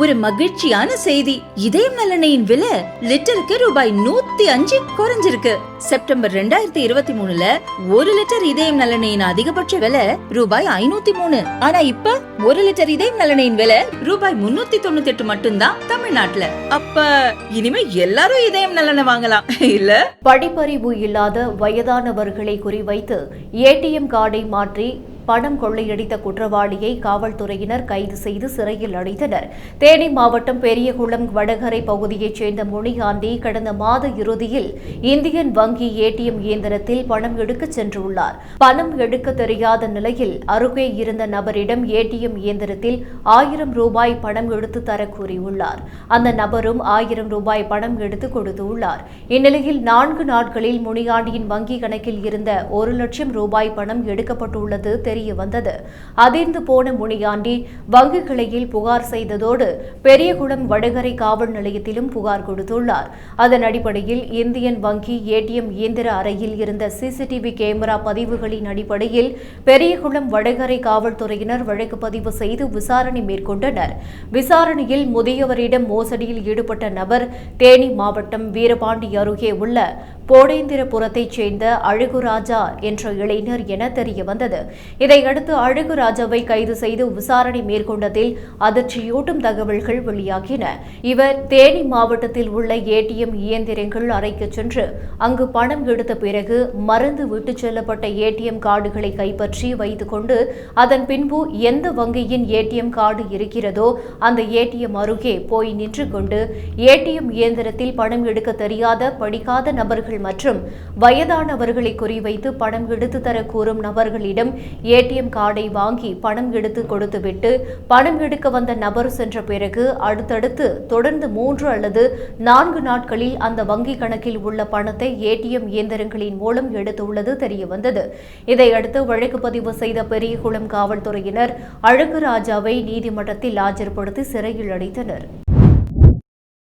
ஒரு மகிழ்ச்சியான செய்தி. இதயம் நலனையின் விலை லிட்டருக்கு ரூபாய் நூத்தி அஞ்சு குறைஞ்சிருக்கு. செப்டம்பர் ரெண்டாயிரத்தி இருபத்தி மூணுல ஒரு லிட்டர் இதயம் நலனையின் அதிகபட்ச விலை ரூபாய் ஐநூத்தி மூணு. ஆனா இப்ப ஒரு லிட்டர் இதயம் நலனையின் விலை ரூபாய் முன்னூத்தி தொண்ணூத்தி எட்டு மட்டும்தான் தமிழ்நாட்டுல. அப்ப இனிமே எல்லாரும் இதயம் நலனை வாங்கலாம். இல்ல? படிப்பறிவு இல்லாத வயதானவர்களை குறிவைத்து ஏடிஎம் கார்டை மாற்றி பணம் கொள்ளையடித்த குற்றவாளியை காவல்துறையினர் கைது செய்து சிறையில் அடைத்தனர். தேனி மாவட்டம் பெரியகுளம் வடகரை பகுதியைச் சேர்ந்த முனிகாந்தி கடந்த மாத இறுதியில் இந்தியன் வங்கி ஏடிஎம் இயந்திரத்தில் பணம் எடுக்க சென்றுள்ளார். பணம் எடுக்க தெரியாத நிலையில் அருகே இருந்த நபரிடம் ஏடிஎம் இயந்திரத்தில் ஆயிரம் ரூபாய் பணம் எடுத்து தர கூறியுள்ளார். அந்த நபரும் ஆயிரம் ரூபாய் பணம் எடுத்து கொடுத்துள்ளார். இந்நிலையில் நான்கு நாட்களில் முனியாண்டியின் வங்கி கணக்கில் இருந்த ஒரு லட்சம் ரூபாய் பணம் எடுக்கப்பட்டுள்ளது தெரிய வந்தது அதிர்ந்து போன முனியாண்டி வங்கி கிளையில் புகார் செய்ததோடு பெரியகுளம் வடகரை காவல் நிலையத்திலும் புகார் கொடுத்துள்ளார். அதன் அடிப்படையில் இந்தியன் வங்கி ஏடிஎம் இயந்திர அறையில் இருந்த சிசிடிவி கேமரா பதிவுகளின் அடிப்படையில் பெரியகுளம் வடகரை காவல்துறையினர் வழக்கு பதிவு செய்து விசாரணை மேற்கொண்டனர். விசாரணையில் முதியவரிடம் மோசடியில் ஈடுபட்ட நபர் தேனி மாவட்டம் வீரபாண்டி அருகே உள்ள போடேந்திரபுரத்தைச் சேர்ந்த அழகுராஜா என்ற இளைஞர் என தெரிய வந்தது இதையடுத்து அழகு ராஜாவை கைது செய்து விசாரணை மேற்கொண்டதில் அதிர்ச்சியூட்டும் தகவல்கள் வெளியாகின. இவர் தேனி மாவட்டத்தில் உள்ள ஏடிஎம் இயந்திரங்கள் அறைக்கு சென்று அங்கு பணம் எடுத்த பிறகு மறந்து விட்டுச் செல்லப்பட்ட ஏடிஎம் கார்டுகளை கைப்பற்றி வைத்துக் கொண்டு அதன் பின்பு எந்த வங்கியின் ஏடிஎம் கார்டு இருக்கிறதோ அந்த ஏடிஎம் அருகே போய் நின்று கொண்டு ஏடிஎம் இயந்திரத்தில் பணம் எடுக்க தெரியாத படிக்காத நபர்கள் மற்றும் வயதானவர்களை குறிவைத்து பணம் எடுத்து தர கூறும் நபர்களிடம் ஏடிஎம் கார்டை வாங்கி பணம் எடுத்து கொடுத்துவிட்டு பணம் எடுக்க வந்த நபர் சென்ற பிறகு அடுத்தடுத்து தொடர்ந்து மூன்று அல்லது நான்கு நாட்களில் அந்த வங்கி கணக்கில் உள்ள பணத்தை ஏடிஎம் இயந்திரங்களின் மூலம் எடுத்துள்ளது தெரியவந்தது. இதையடுத்து வழக்கு பதிவு செய்த பெரியகுளம் காவல்துறையினர் அழகுராஜாவை நீதிமன்றத்தில் ஆஜர்படுத்தி சிறையில் அடைத்தனர்.